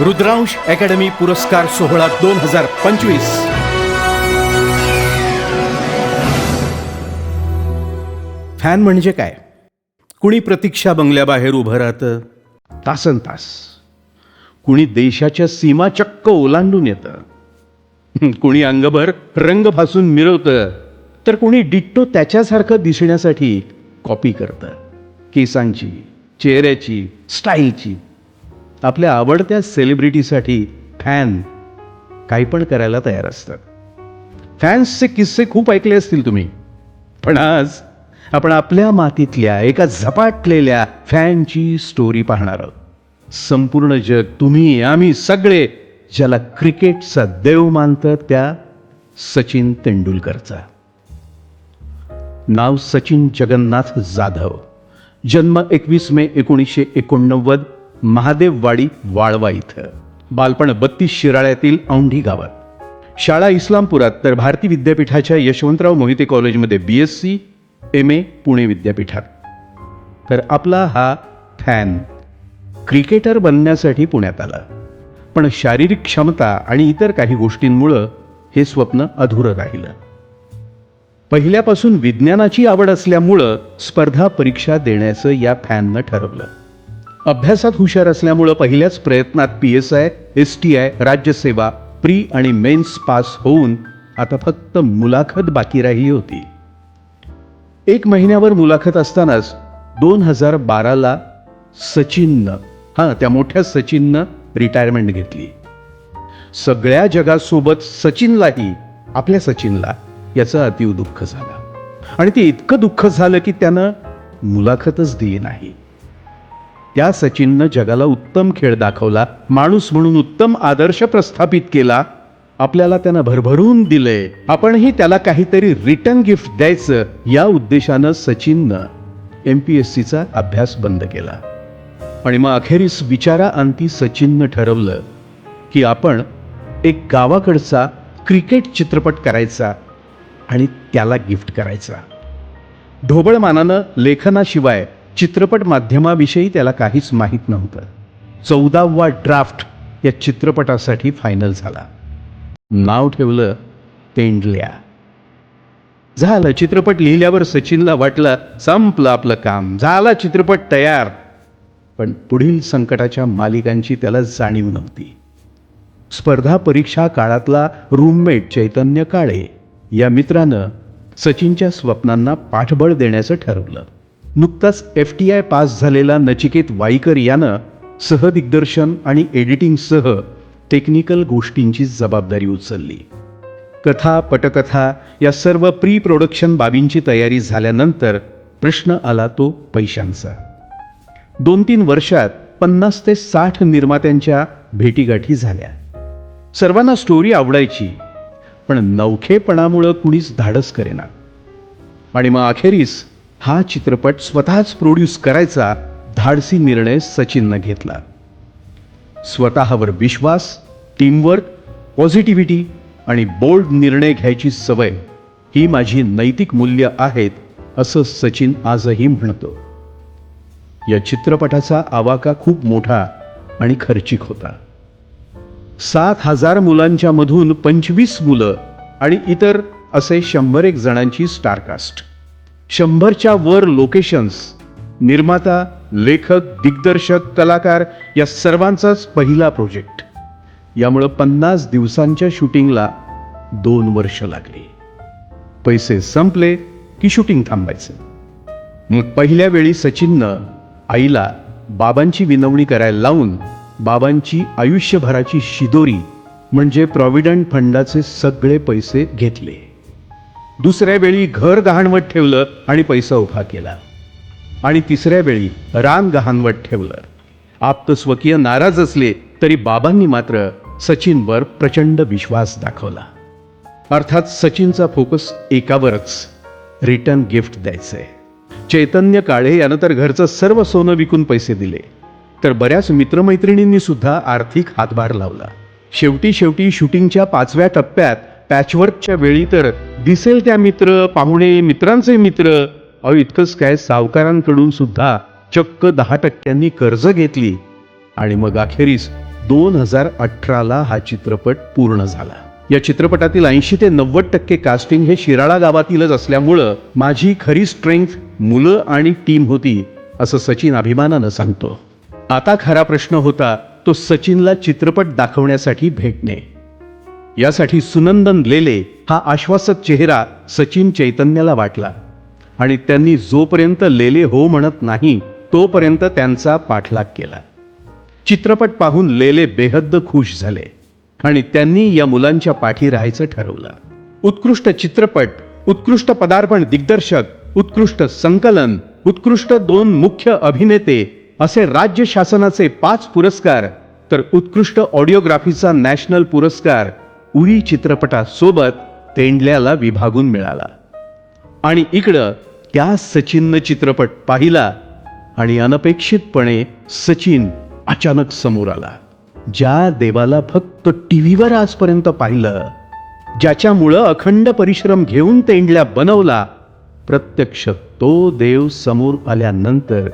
Rudransh academy पुरस्कार सोहळा दोन हजार पंचवीस. फॅन म्हणजे काय? कुणी प्रतीक्षा बंगल्याबाहेर उभं राहतं? तासन तास. कुणी देशाच्या सीमा चक्क ओलांडून येतं? कुणी अंगभर रंग फासून मिरवतं? तर कुणी डिट्टो त्याच्यासारखं दिसण्यासाठी कॉपी करतं? केसांची चेहऱ्याची स्टाईलची. आपल्या आवडत्या सेलिब्रिटीसाठी फॅन काही पण करायला तयार असतात. फॅन्सचे किस्से खूप ऐकले असतील तुम्ही. पण आज आपण आपल्या मातीतल्या एका झपाटलेल्या फॅनची स्टोरी पाहणार आहोत. संपूर्ण जग तुम्ही आम्ही सगळे ज्याला क्रिकेटचा देव मानतं त्या सचिन तेंडुलकरचा. नाव सचिन जगन्नाथ जाधव. जन्म एकवीस मे एकोणीसशे एकोणनव्वद महादेववाडी वाळवा इथं. बालपण बत्तीस शिराळ्यातील औंढी गावात. शाळा इस्लामपुरात तर भारती विद्यापीठाच्या यशवंतराव मोहिते कॉलेजमध्ये B S C M A Pune विद्यापीठात. तर आपला हा फॅन क्रिकेटर बनण्यासाठी पुण्यात आला. पण शारीरिक क्षमता आणि इतर काही गोष्टींमुळं हे स्वप्न अधुरं राहिलं. पहिल्यापासून विज्ञानाची आवड असल्यामुळं स्पर्धा परीक्षा देण्याचं या फॅननं ठरवलं. अभ्यासात हुशार असल्यामुळं पहिल्याच प्रयत्नात P S I S T I राज्यसेवा pre आणि मेन्स पास होऊन आता फक्त मुलाखत बाकी राहिली होती. एक महिन्यावर मुलाखत असतानाच दोन हजार बाराला सचिननं हां त्या मोठ्या सचिननं रिटायरमेंट घेतली. सगळ्या जगासोबत सचिनलाही आपल्या सचिनला याचं अतिव दुःख झालं. आणि ते इतकं दुःख झालं की त्यानं मुलाखतच दिली नाही. त्या सचिननं जगाला उत्तम खेळ दाखवला माणूस म्हणून उत्तम आदर्श प्रस्थापित केला. आपल्याला त्यानं भरभरून दिलंय आपणही त्याला काहीतरी रिटर्न गिफ्ट द्यायचं या उद्देशानं सचिननं एम पी एस सीचा अभ्यास बंद केला. आणि मग अखेरीस विचारा अंती सचिननं ठरवलं की आपण एक गावाकडचा क्रिकेट चित्रपट करायचा आणि त्याला गिफ्ट करायचा. ढोबळमानानं लेखनाशिवाय चित्रपट माध्यमाविषयी त्याला काहीच माहीत नव्हतं. चौदावा ड्राफ्ट या चित्रपटासाठी फायनल झाला. नाव ठेवलं तेंडल्या. झालं चित्रपट लिहिल्यावर सचिनला वाटलं संपलं आपलं काम झाला चित्रपट तयार. पण पुढील संकटाच्या मालिकांची त्याला जाणीव नव्हती. स्पर्धा परीक्षा काळातला रूममेट चैतन्य काळे या मित्रानं सचिनच्या स्वप्नांना पाठबळ देण्याचं ठरवलं. नुकताच एफ टी आय पास झालेला नचिकेत वाईकर यानं सहदिग्दर्शन आणि एडिटिंगसह टेक्निकल गोष्टींची जबाबदारी उचलली. कथा पटकथा या सर्व प्री प्रोडक्शन बाबींची तयारी झाल्यानंतर प्रश्न आला तो पैशांचा. दोन तीन वर्षात पन्नास ते साठ निर्मात्यांच्या भेटीगाठी झाल्या. सर्वांना स्टोरी आवडायची पण नवखेपणामुळं कुणीच धाडस करेना. आणि मग अखेरीस हा चित्रपट स्वतःच प्रोड्यूस करायचा धाडसी निर्णय सचिननं घेतला. स्वतःवर विश्वास टीमवर्क पॉझिटिव्हिटी आणि बोल्ड निर्णय घ्यायची सवय ही माझी नैतिक मूल्य आहेत असं सचिन आजही म्हणतो. या चित्रपटाचा आवाका खूप मोठा आणि खर्चिक होता. सात हजार मुलांच्या मधून पंचवीस मुलं आणि इतर असे शंभर एक जणांची स्टारकास्ट. शंभरच्या वर लोकेशन्स निर्माता लेखक दिग्दर्शक कलाकार या सर्वांचाच पहिला प्रोजेक्ट यामुळं पन्नास दिवसांच्या शूटिंगला दोन वर्ष लागली. पैसे संपले की शूटिंग थांबायचं. मग पहिल्या वेळी सचिननं आईला बाबांची विनवणी करायला लावून बाबांची आयुष्यभराची शिदोरी म्हणजे प्रॉव्हिडंट फंडाचे सगळे पैसे घेतले. दुसऱ्या वेळी घर गहाणवत ठेवलं आणि पैसा उभा केला. आणि तिसऱ्या वेळी रान गहाणवत ठेवलं. आप्त स्वकीय नाराज असले तरी बाबांनी मात्र सचिनवर प्रचंड विश्वास दाखवला. अर्थात सचिनचा फोकस एकावरच. रिटर्न गिफ्ट द्यायचंय. चैतन्य काळे यानं तर घरचं सर्व सोनं विकून पैसे दिले. तर बऱ्याच मित्रमैत्रिणींनी सुद्धा आर्थिक हातभार लावला. शेवटी शेवटी शूटिंगच्या पाचव्या टप्प्यात पॅचवर्कच्या वेळी तर दिसेल त्या मित्र पाहुणे मित्रांचे मित्र. अहो इतकंच काय सावकारांकडून सुद्धा चक्क दहा टक्क्यांनी कर्ज घेतली. आणि मग अखेरीस दोन हजार अठराला हा चित्रपट पूर्ण झाला. या चित्रपटातील ऐंशी ते नव्वद टक्के कास्टिंग हे शिराळा गावातीलच असल्यामुळं माझी खरी स्ट्रेंथ मुलं आणि टीम होती असं सचिन अभिमानानं सांगतो. आता खरा प्रश्न होता तो सचिनला चित्रपट दाखवण्यासाठी भेटणे. यासाठी सुनंदन लेले हा आश्वासक चेहरा सचिन चैतन्याला वाटला. आणि त्यांनी जोपर्यंत लेले हो म्हणत नाही तोपर्यंत त्यांचा पाठलाग केला. चित्रपट पाहून लेले बेहद्द खुश झाले आणि त्यांनी या मुलांच्या पाठी राहायचं ठरवलं. उत्कृष्ट चित्रपट उत्कृष्ट पदार्पण दिग्दर्शक उत्कृष्ट संकलन उत्कृष्ट दोन मुख्य अभिनेते असे राज्य शासनाचे पाच पुरस्कार तर उत्कृष्ट ऑडिओग्राफीचा नॅशनल पुरस्कार उरी चित्रपटासोबत तेंडल्याला विभागून मिळाला. आणि इकडं त्या सचिननं चित्रपट पाहिला आणि अनपेक्षितपणे सचिन अचानक समोर आला. ज्या देवाला फक्त टीव्हीवर आजपर्यंत पाहिलं ज्याच्यामुळं अखंड परिश्रम घेऊन तेंडल्या बनवला प्रत्यक्ष तो देव समोर आल्यानंतर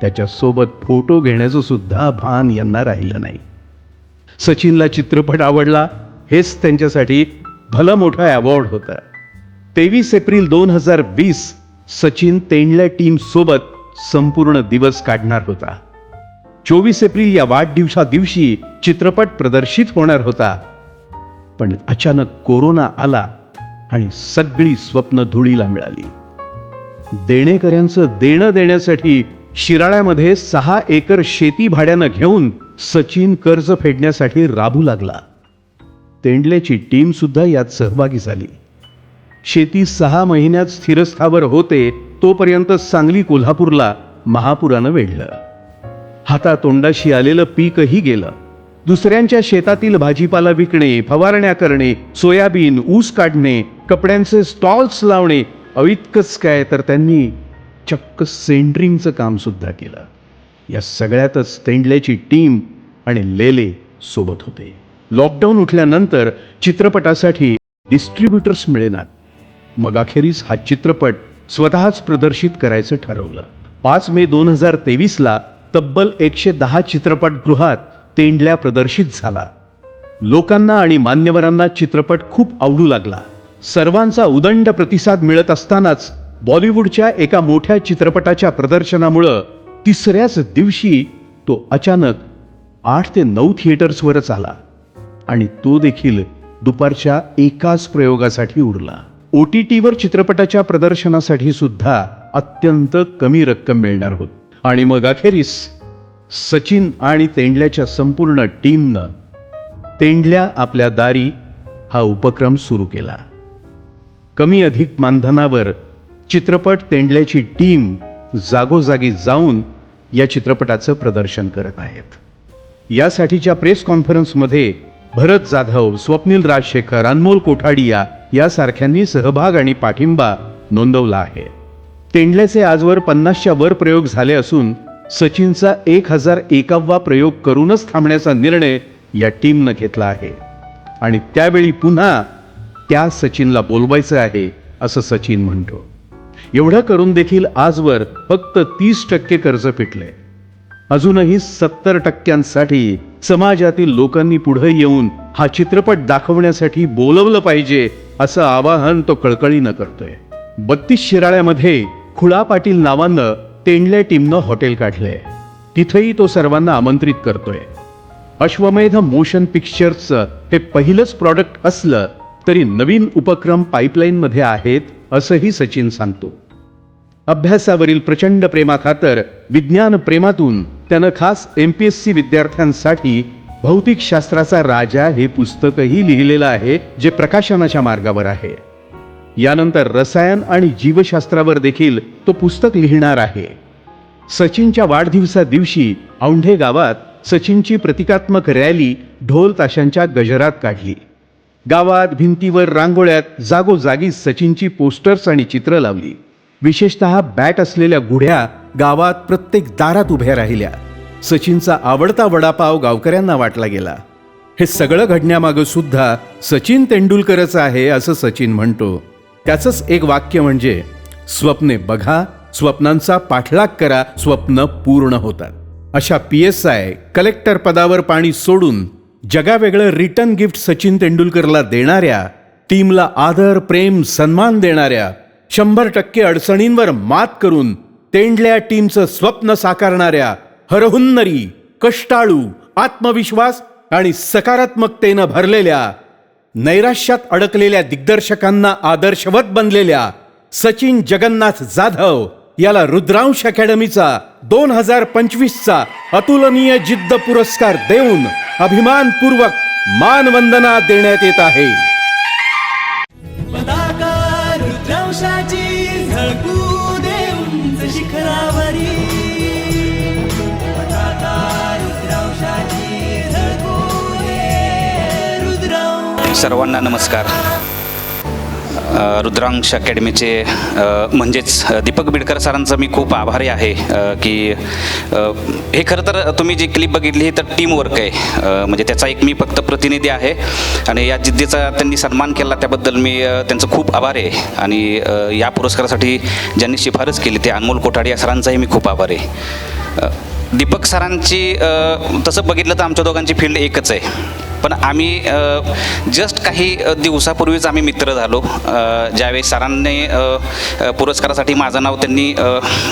त्याच्यासोबत फोटो घेण्याचं सुद्धा भान यांना राहिलं नाही. सचिनला चित्रपट आवडला हेच त्यांच्यासाठी भलं मोठा अवॉर्ड होता. तेवीस एप्रिल दोन हजार वीस सचिन तेंडल्या टीम सोबत संपूर्ण दिवस काढणार होता. चोवीस एप्रिल या वाढदिवसा दिवशी चित्रपट प्रदर्शित होणार होता. पण अचानक कोरोना आला आणि सगळी स्वप्न धुळीला मिळाली. देणेकऱ्यांचं देणं देण्यासाठी शिराळ्यामध्ये सहा एकर शेती भाड्यानं घेऊन सचिन कर्ज फेडण्यासाठी राबू लागला. तेंडल्याची टीमसुद्धा यात सहभागी झाली. शेती सहा महिन्यात स्थिरस्थावर होते तोपर्यंत सांगली कोल्हापूरला महापुरानं वेढलं. हातातोंडाशी आलेलं पीकही गेलं. दुसऱ्यांच्या शेतातील भाजीपाला विकणे फवारण्या करणे सोयाबीन ऊस काढणे कपड्यांचे स्टॉल्स लावणे अवितकच काय तर त्यांनी चक्क सेंड्रिंगचं कामसुद्धा केलं. या सगळ्यातच तेंडल्याची टीम आणि लेले सोबत होते. लॉकडाऊन उठल्यानंतर चित्रपटासाठी डिस्ट्रीब्युटर्स मिळेनात. मग अखेरीस हा चित्रपट स्वतःच प्रदर्शित करायचं ठरवलं. पाच मे दोन हजार तेवीसला तब्बल एकशे दहा चित्रपटगृहात तेंडल्या प्रदर्शित झाला. लोकांना आणि मान्यवरांना चित्रपट खूप आवडू लागला. सर्वांचा उदंड प्रतिसाद मिळत असतानाच बॉलिवूडच्या एका मोठ्या चित्रपटाच्या प्रदर्शनामुळं तिसऱ्याच दिवशी तो अचानक आठ ते नऊ थिएटर्सवरच आला. आणि तो देखील दुपारच्या एकाच प्रयोगासाठी उरला. ओ टी टीवर चित्रपटाच्या प्रदर्शनासाठी सुद्धा अत्यंत कमी रक्कम मिळणार होत. आणि मग अखेरीस सचिन आणि तेंडल्याच्या संपूर्ण टीमनं तेंडल्या आपल्या दारी हा उपक्रम सुरू केला. कमी अधिक मानधनावर चित्रपट तेंडल्याची टीम जागोजागी जाऊन या चित्रपटाचं प्रदर्शन करत आहेत. यासाठीच्या प्रेस कॉन्फरन्समध्ये भरत जाधव स्वप्नील राजशेखर अनमोल कोठाडिया यासारख्यांनी सहभाग आणि पाठिंबा नोंदवला आहे. तेंडल्याचे आजवर पन्नासच्या वर प्रयोग झाले असून सचिनचा एक हजार एकावा प्रयोग करूनच थांबण्याचा निर्णय या टीमनं घेतला आहे. आणि त्यावेळी पुन्हा त्या सचिनला बोलवायचं आहे असं सचिन म्हणतो. एवढं करून देखील आजवर फक्त तीस टक्के कर्ज फिटलंय अजूनही सत्तर टक्क्यांसाठी समाजातील लोकांनी पुढे येऊन हा चित्रपट दाखवण्यासाठी बोलवलं पाहिजे असं आवाहन तो कळकळीनं करतोय. बत्तीस शिराळ्यामध्ये खुळा पाटील नावानं तेंडल्या टीमनं हॉटेल काढलंय. तिथेही तो सर्वांना आमंत्रित करतोय. अश्वमेध मोशन पिक्चर्सचं हे पहिलंच प्रॉडक्ट असलं तरी नवीन उपक्रम पाईपलाईनमध्ये आहेत असंही सचिन सांगतो. अभ्यासावरील प्रचंड प्रेमाखातर विज्ञान प्रेमातून त्यानं खास एम पी एस सी विद्यार्थ्यांसाठी भौतिकशास्त्राचा राजा हे पुस्तकही लिहिलेलं आहे जे प्रकाशनाच्या मार्गावर आहे. यानंतर रसायन आणि जीवशास्त्रावर देखील तो पुस्तक लिहिणार आहे. सचिनच्या वाढदिवसा दिवशी औंढे गावात सचिनची प्रतिकात्मक रॅली ढोल ताशांच्या गजरात काढली. गावात भिंतीवर रांगोळ्यात जागोजागी सचिनची पोस्टर्स आणि चित्र लावली. विशेषतः बॅट असलेल्या गुढ्या गावात प्रत्येक दारात उभ्या राहिल्या. सचिनचा आवडता वडापाव गावकऱ्यांना वाटला गेला. हे सगळं घडण्यामागं सुद्धा सचिन तेंडुलकरच आहे असं सचिन म्हणतो. त्याचंच एक वाक्य म्हणजे स्वप्ने बघा स्वप्नांचा पाठलाग करा स्वप्न पूर्ण होतात. अशा पी एस आय कलेक्टर पदावर पाणी सोडून जगावेगळं रिटर्न गिफ्ट सचिन तेंडुलकरला देणाऱ्या टीमला आदर प्रेम सन्मान देणाऱ्या शंभर टक्के अडचणींवर मात करून तेंडल्या टीमचं स्वप्न साकारणाऱ्या हरहुन्नरी कष्टाळू आत्मविश्वास आणि सकारात्मकतेनं भरलेल्या नैराश्यात अडकलेल्या दिग्दर्शकांना आदर्शवत बनलेल्या सचिन जगन्नाथ जाधव याला रुद्रांश अकॅडमीचा दोन हजार पंचवीसचा अतुलनीय जिद्द पुरस्कार देऊन अभिमानपूर्वक मानवंदना देण्यात येत आहे. रुद्रांशाची झळकू दे उंच शिखरावरी रुद्रांशाची झळकू दे रुद्रांश सर्वांना नमस्कार. रुद्रांश अकॅडमीचे म्हणजेच दीपक बिडकर सरांचं मी खूप आभारी आहे की हे खरं तर तुम्ही जी क्लिप बघितली ही तर टीम वर्क आहे. म्हणजे त्याचा एक मी फक्त प्रतिनिधी आहे आणि या जिद्दीचा त्यांनी सन्मान केला त्याबद्दल मी त्यांचं खूप आभारी आहे. आणि या पुरस्कारासाठी ज्यांनी शिफारस केली ते अनमोल कोठाडी या सरांचाही मी खूप आभारी आहे. दीपक सरांची तसं बघितलं तर आमच्या दोघांची फील्ड एकच आहे. पण आम्ही जस्ट काही दिवसापूर्वीच आम्ही मित्र झालो. ज्यावेळी ज्यावेळेस सरांनी पुरस्कारासाठी माझं नाव त्यांनी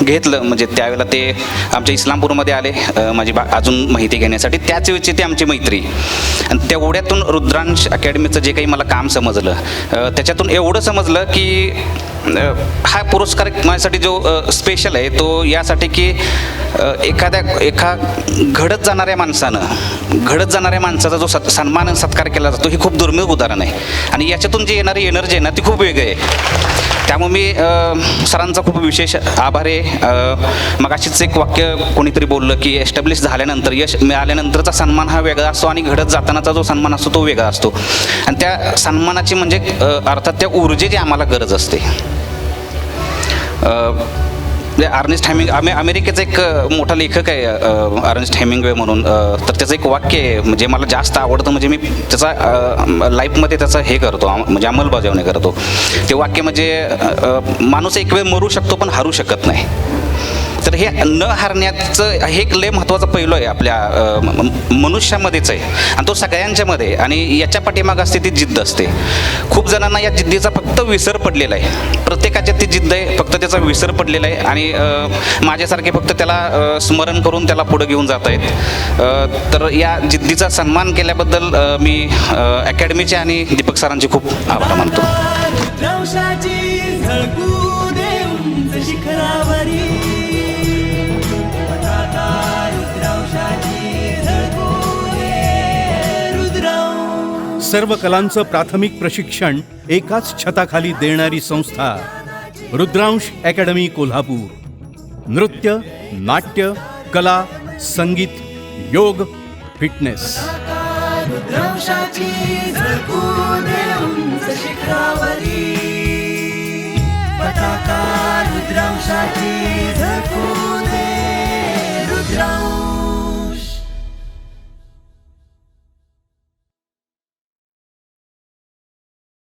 घेतलं. म्हणजे त्यावेळेला ते आमच्या इस्लामपूरमध्ये आले. माझी बा अजून माहिती घेण्यासाठी. त्याच वेळची ते आमची मैत्री. आणि तेवढ्यातून रुद्रांश अकॅडमीचं जे काही मला काम समजलं त्याच्यातून एवढं समजलं की हा पुरस्कार माझ्यासाठी जो स्पेशल आहे तो यासाठी की एखाद्या एका घडत जाणाऱ्या माणसानं घडत जाणाऱ्या माणसाचा जो सत् सन्मान सत्कार केला जातो हे खूप दुर्मिळ उदाहरण आहे. आणि याच्यातून जी येणारी एनर्जी आहे ना ती खूप वेगळी आहे. त्यामुळे मी सरांचा खूप विशेष आभार आहे. मगाशीच एक वाक्य कोणीतरी बोललं की एस्टॅब्लिश झाल्यानंतर यश मिळाल्यानंतरचा सन्मान हा वेगळा असतो आणि घडत जातानाचा जो सन्मान असतो तो वेगळा असतो. आणि त्या सन्मानाची म्हणजे अर्थात त्या ऊर्जेची आम्हाला गरज असते. अर्नेस्ट हॅमिंग अमे अमेरिकेचा एक मोठा लेखक आहे अ, अर्नेस्ट हॅमिंगवे म्हणून. तर त्याचं एक वाक्य आहे म्हणजे मला जास्त आवडतं म्हणजे मी त्याचा लाईफमध्ये त्याचं हे करतो म्हणजे अंमलबजावणी करतो. ते वाक्य म्हणजे माणूस एक वेळ मरू शकतो पण हरू शकत नाही. तर हे न हारण्याचं हे एक लय महत्त्वाचा पैलू आहे आपल्या मनुष्यामध्येच आहे. आणि तो सगळ्यांच्यामध्ये आहे. आणि याच्या पाठीमाग असते ती जिद्द असते. खूप जणांना या जिद्दीचा फक्त विसर पडलेला आहे. प्रत्येकाच्या ती जिद्द आहे फक्त त्याचा विसर पडलेला आहे. आणि माझ्यासारखे फक्त त्याला स्मरण करून त्याला पुढे घेऊन जात आहेत. तर या जिद्दीचा सन्मान केल्याबद्दल मी अकॅडमीचे आणि दीपक सरांचे खूप आभार मानतो. शिखरावरी. सर्व कलांचं प्राथमिक प्रशिक्षण एकाच छताखाली देणारी संस्था रुद्रांश अकॅडमी कोल्हापूर. नृत्य नाट्य कला संगीत योग फिटनेस. रुद्रांशाची रुद्रांशाची